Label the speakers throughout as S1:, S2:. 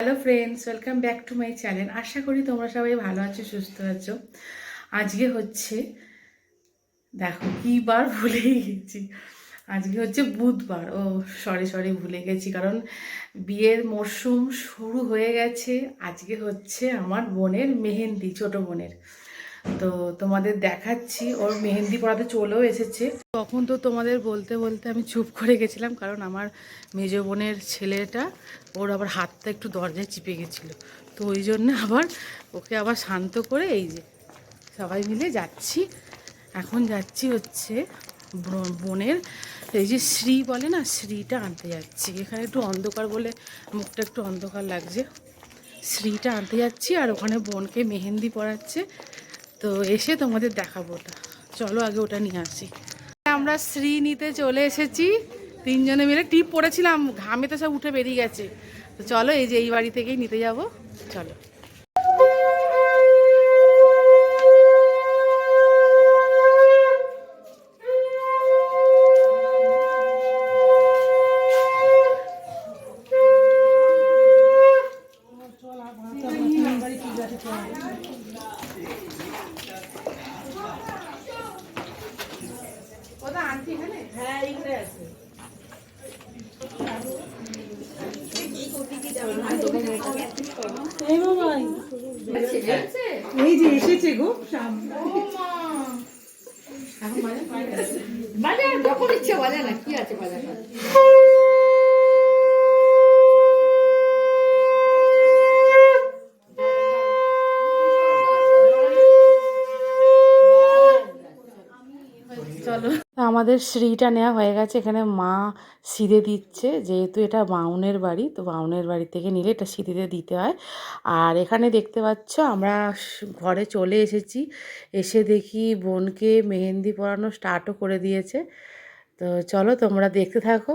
S1: Hello friends welcome back to my channel আশা করি তোমরা সবাই ভালো আছো, সুস্থ আছো। আজকে হচ্ছে, দেখো, কি বার ভুলেই গেছি। আজকে হচ্ছে বুধবার। ও সরি সরি ভুলে গেছি, কারণ বিয়ের মরশুম শুরু হয়ে গেছে। আজকে হচ্ছে আমার বোনের মেহেন্দি, ছোট বোনের। তো তোমাদের দেখাচ্ছি, ওর মেহেন্দি পড়াতে চলেও এসেছে। তখন তো তোমাদের বলতে বলতে আমি চুপ করে গেছিলাম, কারণ আমার মেজ বোনের ছেলেটা, ওর আবার হাতটা একটু দরজায় চিপে গেছিল। তো ওই জন্য আবার ওকে আবার শান্ত করে এই যে সবাই মিলে যাচ্ছি। এখন যাচ্ছি হচ্ছে বোনের, এই যে শ্রী বলে না, শ্রীটা আনতে যাচ্ছি। এখানে একটু অন্ধকার বলে মুখটা একটু অন্ধকার লাগছে। শ্রীটা আনতে যাচ্ছি আর ওখানে বোনকে মেহেন্দি পরাচ্ছে তো এসে তোমাদের দেখাবো ওটা। চলো আগে ওটা নিয়ে আসি। আমরা শ্রী নিতে চলে এসেছি। তিনজনে মিলে টিপ পড়েছিলাম, ঘামে তো সব উঠে বেরিয়ে গেছে। তো চলো এই যে এই বাড়ি থেকেই নিতে যাব। চলো ওটা আনছি এখানে
S2: এই যে এসেছে গো
S3: বাজার যখন ইচ্ছে বাজার না কি আছে বাজার
S1: চলো আমাদের শ্রীটা নেওয়া হয়ে গেছে। এখানে মা সিঁড়ে দিচ্ছে। যেহেতু এটা বাউনের বাড়ি, তো বাউনের বাড়ি থেকে নিলে এটা সিঁড়িতে দিতে হয়। আর এখানে দেখতে পাচ্ছ, আমরা ঘরে চলে এসেছি। এসে দেখি বোনকে মেহেন্দি পরানো স্টার্টও করে দিয়েছে। তো চলো তোমরা দেখতে থাকো।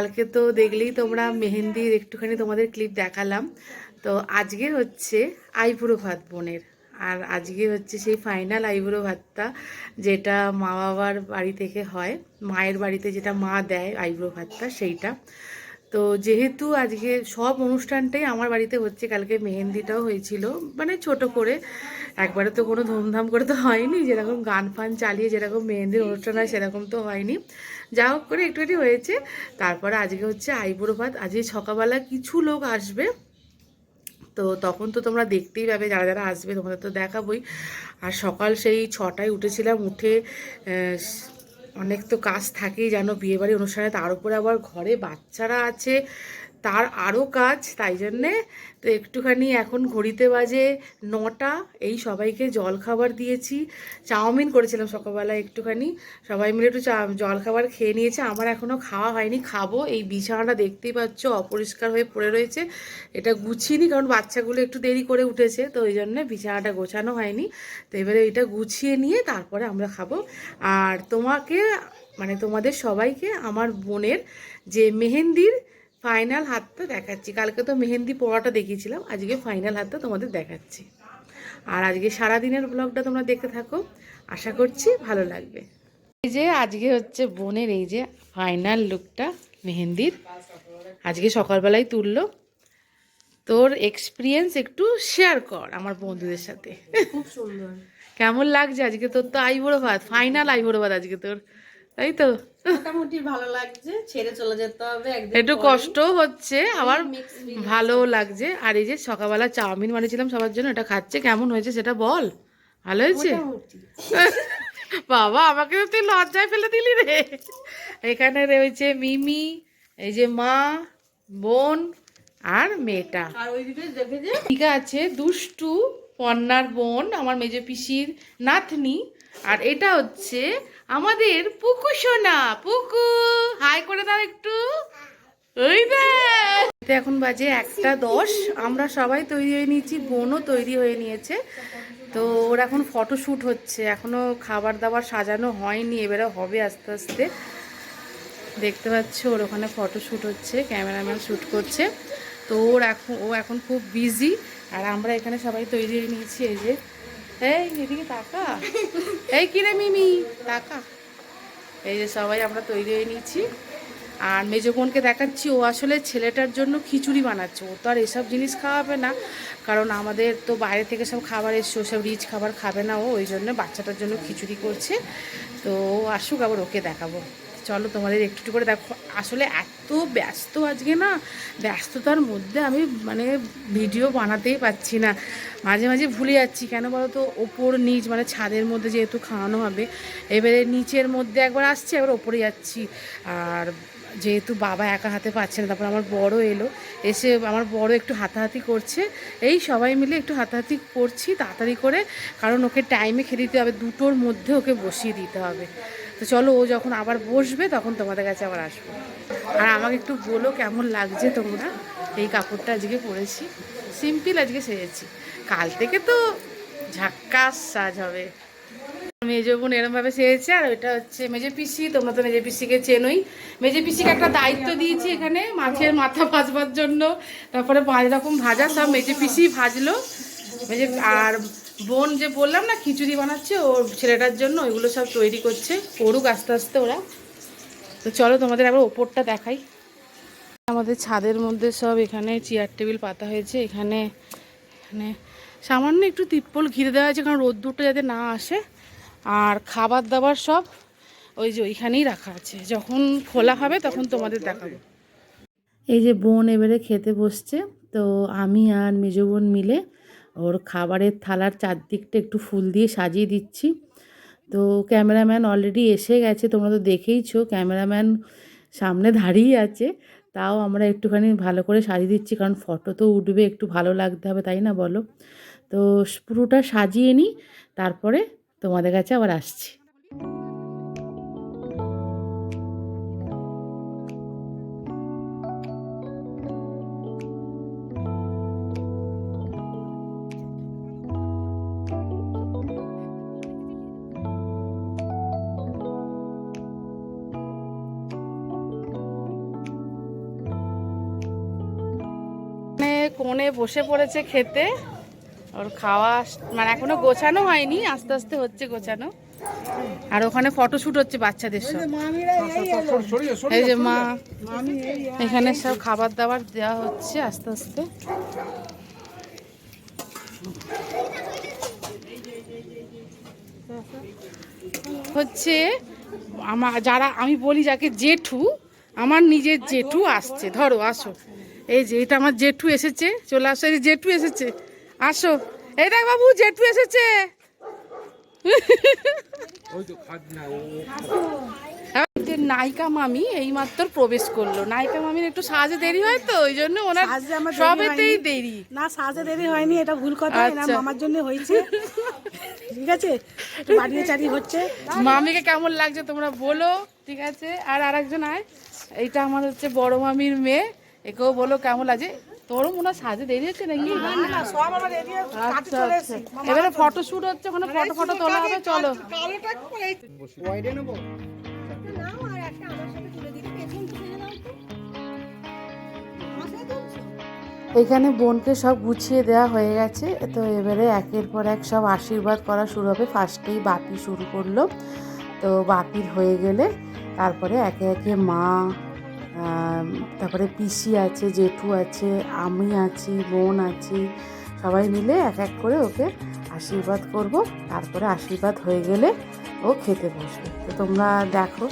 S1: কালকে তো দেখলেই তোমরা মেহেন্দির একটুখানি তোমাদের ক্লিপ দেখালাম। তো আজকে হচ্ছে আইবুড়ো ভাত বোনের। আর আজকে হচ্ছে সেই ফাইনাল আইবুড়ো ভাতটা যেটা মা বাবার বাড়ি থেকে হয়, মায়ের বাড়িতে যেটা মা দেয় আইবুড়ো ভাতটা সেইটা। তো যেহেতু আজকে সব অনুষ্ঠানটাই আমার বাড়িতে হচ্ছে, কালকে মেহেন্দিটাও হয়েছিল মানে ছোট করে। একবারে তো কোনো ধুমধাম করে তো হয়নি, যেরকম গান ফান চালিয়ে যেরকম মেহেন্দির অনুষ্ঠান হয় সেরকম তো হয়নি। যা হোক করে একটুখানি হয়েছে। তারপরে আজকে হচ্ছে আইবুড়ো ভাত। আজকে সকালবেলা কিছু লোক আসবে। তো তখন তো তোমরা দেখতেই পাবে, যারা যারা আসবে তোমাদের তো দেখাবই। আর সকাল সেই ছটায় উঠেছিলাম, উঠে অনেক তো কাজ থাকেই জানো বিয়েবাড়ি অনুষ্ঠানে। তার উপরে আবার ঘরে বাচ্চারা আছে তার আরও কাজ, তাই জন্যে তো একটুখানি এখন ঘড়িতে বাজে নটা, এই সবাইকে জল খাবার দিয়েছি। চাউমিন করেছিলাম সকালবেলা একটুখানি, সবাই মিলে একটু চা, জল খাবার খেয়ে নিয়েছে, আমার এখনও খাওয়া হয়নি, খাব, এই বিছানাটা দেখতেই পাচ্ছ অপরিষ্কার হয়ে পড়ে রয়েছে, এটা গুছিয়ে কারণ বাচ্চাগুলো একটু দেরি করে উঠেছে, তো ওই জন্য বিছানাটা গোছানো হয়নি, তো এবারে এটা গুছিয়ে নিয়ে তারপরে আমরা খাব। আর তোমাকে মানে তোমাদের সবাইকে, আমার বোনের যে মেহেন্দির ফাইনাল হাতটা দেখাচ্ছি। কালকে তো মেহেন্দি পড়াটা দেখিয়েছিলাম আজকে ফাইনাল হাতটা তোমাদের দেখাচ্ছি। আর আজকে সারা দিনের ব্লগটা তোমরা দেখতে থাকো। আশা করছি ভালো লাগবে। এই যে আজকে হচ্ছে বোনের এই যে ফাইনাল লুকটা মেহেন্দির। আজকে সকালবেলায় তুললো। তোর এক্সপিরিয়েন্স একটু শেয়ার কর আমার বন্ধুদের সাথে।
S2: খুব সুন্দর।
S1: কেমন লাগছে আজকে তোর তো আইবুড়ো ভাত ফাইনাল আইবুড়ো ভাত আজকে তোর। তাই তো?
S2: মোটামুটি ভালো লাগছে ছেড়ে চলে যেতে হবে
S1: একটু। কষ্টও হচ্ছে
S2: feelings
S1: ভালোও লাগছে। আর এই যে সকালবেলা চাউমিন বানিয়েছিলাম সবার জন্য এটা খাচ্ছে কেমন হয়েছে সেটা বল। ভালো হয়েছে? বাবা আমাকে তো তুই লজ্জায় ফেলে দিলি রে। এখানে রয়েছে মিমি এই যে মা বোন আর মেয়েটা।
S2: আর ওই যে
S1: ঠিক আছে দুষ্টু পন্নার বোন আমার মেজ পিসির নাতনি। আর এটা হচ্ছে আমাদের পুকু সোনা, পুকু। হাই করে দাও একটু। ওই এটা এখন বাজে একটা দশ, আমরা সবাই তৈরি হয়ে নিয়েছি, বোনও তৈরি হয়ে নিয়েছে। তো ওর এখন ফটোশ্যুট হচ্ছে, এখনও খাবার দাবার সাজানো হয়নি, এবারে হবে আস্তে আস্তে। দেখতে পাচ্ছ, ওর ওখানে ফটো শ্যুট হচ্ছে, ক্যামেরাম্যান শ্যুট করছে। তো ওর এখন, ও এখন খুব বিজি আর আমরা এখানে সবাই তৈরি হয়ে নিয়েছি, এই যে এই, এদিকে তাকা। এই কিরে মিমি? এই যে সবাই আমরা তৈরি হয়ে নিয়েছি। আর মেজো বোনকে দেখাচ্ছি, ও আসলে ছেলেটার জন্য খিচুড়ি বানাচ্ছে। ও তো আর এসব জিনিস খাওয়াবে না, কারণ আমাদের তো বাইরে থেকে সব খাবার এসছে সব রিচ খাবার খাবে না ও, ওই জন্য বাচ্চাটার জন্য খিচুড়ি করছে। তো আসুক, আবার ওকে দেখাবো। চলো তোমাদের একটু করে দেখো। আসলে এত ব্যস্ত আজকে না, ব্যস্ততার মধ্যে আমি মানে ভিডিও বানাতেই পাচ্ছি না। মাঝে মাঝে ভুলে যাচ্ছি, কেন বলো তো ওপর নিচ মানে ছাদের মধ্যে যেহেতু খাওয়ানো হবে, এবারে নিচের মধ্যে একবার আসছি একবার ওপরে যাচ্ছি। আর যেহেতু বাবা একা হাতে পাচ্ছে না, তারপর আমার বড় এলো, এসে আমার বড় একটু হাতাহাতি করছে। এই সবাই মিলে একটু হাতাহাতি করছি তাড়াতাড়ি করে, কারণ ওকে টাইমে খেতে দিতে হবে, দুটোর মধ্যে ওকে বসিয়ে দিতে হবে। তো চলো ও যখন আবার বসবে, তখন তোমাদের কাছে আবার আসব। আর আমাকে একটু বলো কেমন লাগছে তোমরা? এই কাপড়টা আজকে পরেছি। সিম্পল আজকে সেজেছি। কাল থেকে তো ঝাক্কাস সাজ হবে। মেজো বোন এরমভাবে সেরেছে আর ওইটা হচ্ছে মেজে পিসি, তোমরা তো মেজে পিসিকে চেনোই। মেজে পিসিকে একটা দায়িত্ব দিয়েছি এখানে, মাছের মাথা ভাজবার জন্য। তারপরে পাঁচ রকম ভাজা, সব মেজে পিসি ভাজলো। মেজে আর বোন যে বললাম না, খিচুড়ি বানাচ্ছে, ওর ছেলেটার জন্য ওইগুলো সব তৈরি করছে, করুক আস্তে আস্তে ওরা। তো চলো তোমাদের একবার ওপরটা দেখাই। আমাদের ছাদের মধ্যে সব এখানে চেয়ার টেবিল পাতা হয়েছে, এখানে এখানে সামান্য একটু তিপ্পল ঘিরে দেওয়া হয়েছে কারণ রোদ্দুরটা যাতে না আসে। আর খাবার দাবার সব ওই যে ওইখানেই রাখা আছে। যখন খোলা হবে, তখন তোমাদের দেখাবো। এই যে বোন এবারে খেতে বসছে, তো আমি আর মেজো বোন মিলে ওর খাবারের থালার চারদিকটা একটু ফুল দিয়ে সাজিয়ে দিচ্ছি। তো ক্যামেরাম্যান অলরেডি এসে গেছে, তোমরা তো দেখেইছো, ক্যামেরাম্যান সামনে দাঁড়িয়ে আছে। তাও আমরা একটুখানি ভালো করে সাজিয়ে দিচ্ছি, কারণ ফটো তো উঠবে, একটু ভালো লাগতে হবে, তাই না বলো? তো পুরোটা সাজিয়ে নিই, তারপরে তোমাদের কাছে আবার আসছি। কোণে বসে পড়েছে খেতে। ওর খাওয়া মানে এখনও গোছানো হয়নি, আস্তে আস্তে হচ্ছে গোছানো। আর ওখানে ফটোশুট হচ্ছে বাচ্চাদের সব। এই যে মা, এখানে সব খাবার দাবার দেওয়া হচ্ছে আস্তে আস্তে। হচ্ছে আমার যারা, আমি বলি যাকে জেঠু, আমার নিজের জেঠু আসছে। ধরো, আসো। এই যে এটা আমার জেঠু এসেছে চলে আসো এই জেঠু এসেছে। আসো। এই দেখ বাবু জেঠু এসেছে। এই নায়িকা মামি এইমাত্র প্রবেশ করল। নায়িকা মামির একটু সাজে দেরি হয় তো ওই জন্য ওনার সবেতেই দেরি।
S2: না সাজে দেরি হয়নি এটা ভুল কথা এটা
S1: আচ্ছা।
S2: মামার জন্য হয়েছে। ঠিক আছে? বাড়িয়ে চাড়িয়ে হচ্ছে।
S1: মামিকে কেমন লাগছে তোমরা বলো ঠিক আছে? আর আরেকজন আয়। এইটা আমার হচ্ছে বড় মামির মেয়ে। একেও বলো কেমন লাগছে? তোরও মনে হয় সাজে দেরি হচ্ছে নাকি? আচ্ছা আচ্ছা। এবারে ফটো শুট হচ্ছে ওখানে ফটো ফটো তোলা হবে চলো। এখানে বোনকে সব গুছিয়ে দেওয়া হয়ে গেছে। তো এবারে একের পর এক সব আশীর্বাদ করা শুরু হবে। ফার্স্টেই বাপি শুরু করল। তো বাপির হয়ে গেলে তারপরে একে একে মা তারপরে পিসি আছে, জেঠু আছে, আমি আছি, বোন আছি, সবাই মিলে এক এক করে ওকে আশীর্বাদ করব। তারপরে আশীর্বাদ হয়ে গেলে ও খেতে বসবে। তো তোমরা দেখো।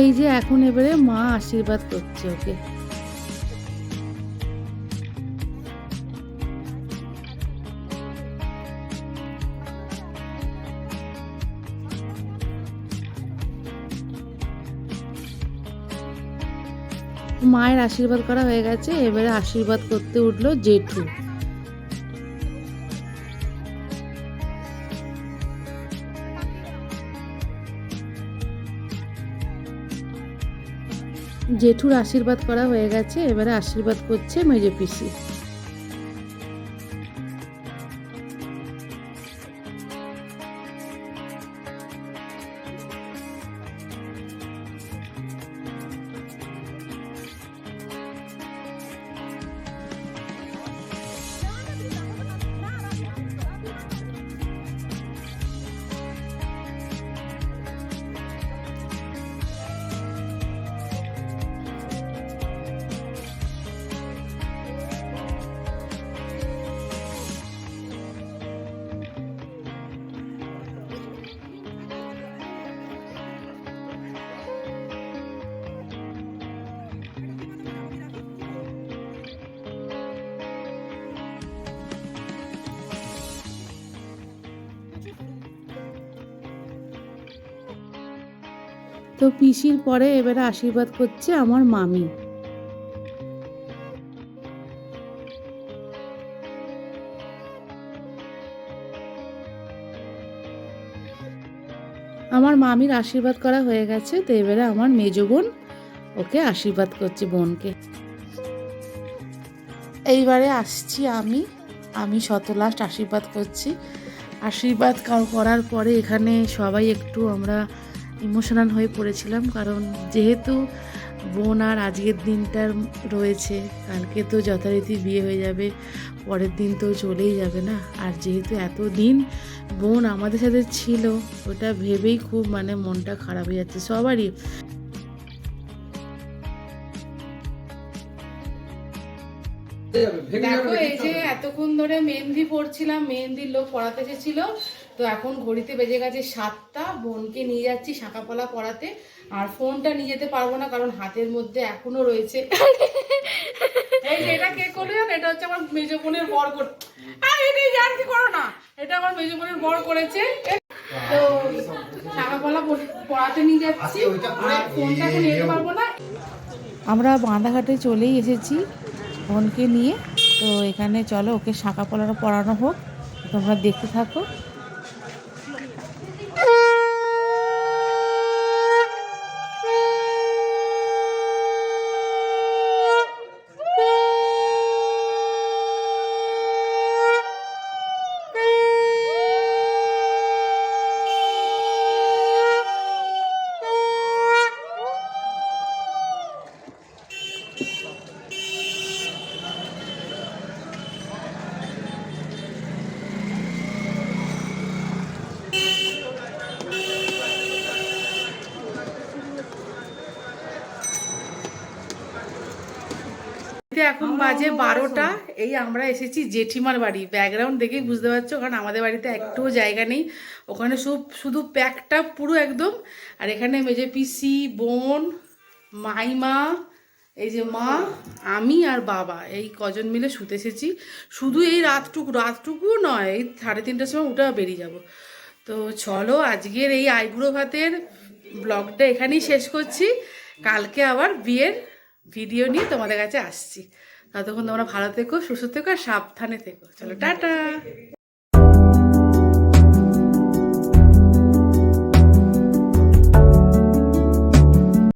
S1: এই যে এখন এবারে মা আশীর্বাদ করছে ওকে। মায়ের আশীর্বাদ করা হয়ে গেছে, এবারে আশীর্বাদ করতে উঠল জেঠু। জেঠুর আশীর্বাদ করা হয়ে গেছে, এবারে আশীর্বাদ করছে মেজে পিসি। তো পিসির পরে এবারে আশীর্বাদ করছে আমার মামি। আমার মামির আশীর্বাদ করা হয়ে গেছে তো এবারে আমার মেজ বোন ওকে আশীর্বাদ করছে বোনকে। এইবারে আসছি আমি আমি শত লাস্ট আশীর্বাদ করছি। আশীর্বাদ করার পরে এখানে সবাই একটু আমরা ইমোশনাল হয়ে পড়েছিলাম কারণ যেহেতু বোন আর আজকের দিনটার রয়েছে কালকে তো যথারীতি বিয়ে হয়ে যাবে পরের দিন তো চলেই যাবে না। আর যেহেতু এত দিন বোন আমাদের সাথে ছিল ওটা ভেবেই খুব মানে মনটা খারাপ হয়ে যাচ্ছে সবারই। দেখো এই যে এতক্ষণ ধরে মেহেন্দি পড়ছিলাম মেহেন্দির লোক পড়াতে এসেছিল তো এখন ঘড়িতে বেজে গেছে সাতটা, বোনকে নিয়ে যাচ্ছি শাঁকাপলা পড়াতে। আর ফোনটা নিয়ে যেতে পারব না, কারণ হাতের মধ্যে এখনও রয়েছে। এই এটা কে করল এটা হচ্ছে আমার মেজ বোনের বর কর এটা আর কি করো না? এটা আমার মেজ বোনের বর করেছে। তো শাঁকাপলা পড়াতে নিয়ে যাচ্ছি। আর ফোনটা এখন নিয়ে যেতে পারব না। আমরা বাঁধাঘাটে চলেই এসেছি বোনকে নিয়ে। তো এখানে চলো, ওকে পলানো পড়ানো হোক। তোমরা দেখতে থাকো। এখন বাজে বারোটা। এই আমরা এসেছি জেঠিমার বাড়ি। ব্যাকগ্রাউন্ড দেখেই বুঝতে পারছ কারণ আমাদের বাড়িতে একটুও জায়গা নেই। ওখানে সব শুধু প্যাকটা পুরো একদম। আর এখানে মেজে পিসি বোন মাইমা এই যে মা আমি আর বাবা এই কজন মিলে শুতে এসেছি। শুধু এই রাতটুকু রাতটুকুও নয় এই সাড়ে তিনটার সময় উঠে বেরিয়ে যাব। তো চলো আজকের এই আইবুড়ো ভাতের ব্লগটা এখানেই শেষ করছি। কালকে আবার বিয়ের ভিডিও নিয়ে তোমাদের কাছে আসছি। ততক্ষণ তোমরা ভালো থেকো, সুস্থ থেকো আর সাবধানে থেকো। চলো, টাটা।